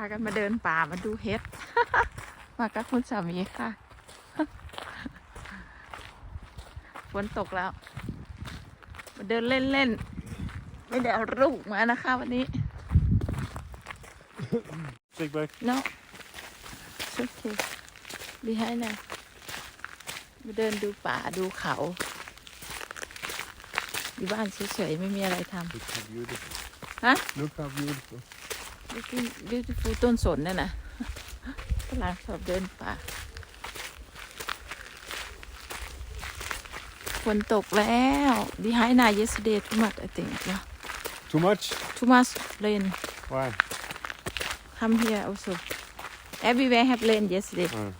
ากันมาเดินป่ามาดูเห็ด มากับคุณสามีค่ะ ฝนตกแล้ว มาเดินเล่นๆไม่ได้เอาลูกมานะคะวันนี้ Big bag. no it's okay behind นะมาเดินดูป่าดูเขา อยู่บ้านเฉยๆไม่มีอะไรท Look how beautiful. ำฮะ Look how beautiful. Looking beautiful ต้นสนเนี่ยนะฝรั่งชอบเดินป่าฝนตกแล้ว behind นะ yesterday too much I think yeah Too much? too much rain Why? come here also everywhere have rain yesterday Uh,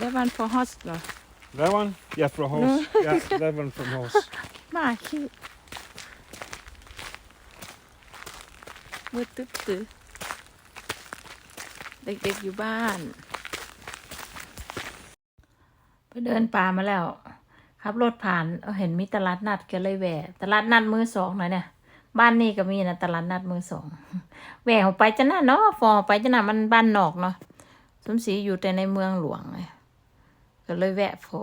that one for horse เหรอ that one? Yeah, for a horse. yeah, that one from horse. มาขี้ มืดตึ๊บตื้อเด็กๆอยู่บ้านไปเดินป่ามาแล้ว ขับรถผ่านเออเห็นมีตลาดนัดก็เลยแหวะตลาดนัดมือสองหน่อยเนี่ยบ้านนี่ก็มีนะตลาดนัดมือสองแหวะออกไปจะน่าเนาะฟอไปจะน่ามันบ้านนอกเนาะสมศรีอยู่แต่ในเมืองหลวงไงก็เลยแวะฟอ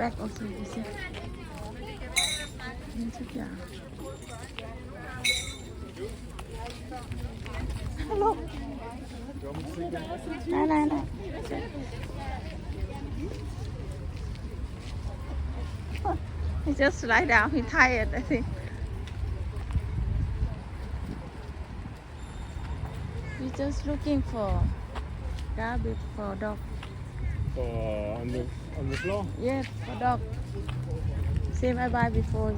back also you see มีทุกอย่างฮัลโหลได้ได้ได้ He just lie down he tired I think we just looking for garbage for dog For on the on the floor. Yes, for dog. Same I buy before.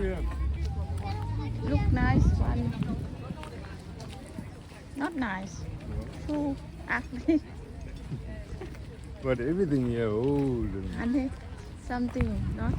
Yeah. Look nice one. Not nice. Too ugly. But everything here old and And something not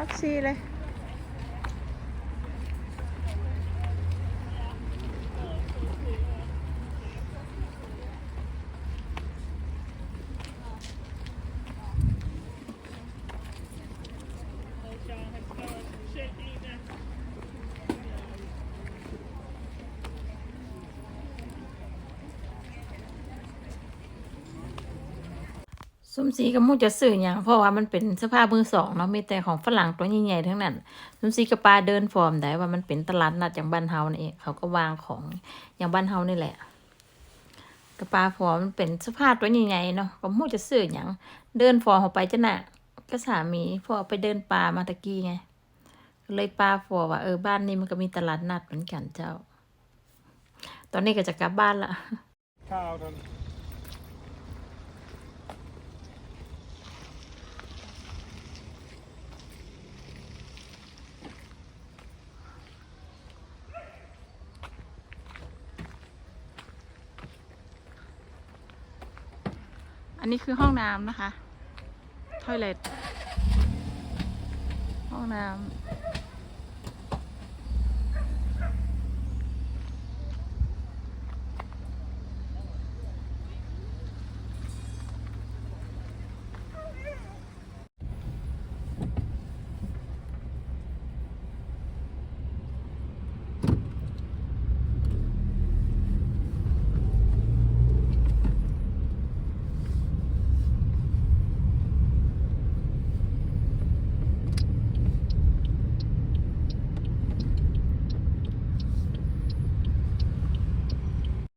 ท็อปซีเลย สมศรีกับมูจะซื้ออย่างเพราะว่ามันเป็นเสื้อผ้ามือสองเนาะมีแต่ของฝรั่งตัวใหญ่ๆทั้งนั้นสมศรีกับปลาเดินฟอร์มได้ว่ามันเป็นตลาดนัดอย่างบ้านเฮานี่เองเขาก็วางของอย่างบ้านเฮานี่แหละกับปลาฟอร์มมันเป็นเสื้อผ้าตัวใหญ่ๆเนาะก็มูจะซื้ออย่างเดินฟอร์มออกไปจะน่ะก็สามีพอไปเดินป่ามาตะกี้ไงเลยปลาฟอร์ว่าเออบ้านนี้มันก็มีตลาดนัดเหมือนกันเจ้า ตอนนี้ก็จะกลับบ้านละ cow then. อั นนี้คือห้องน้ำนะคะ ทอยเลทห้องน้ำ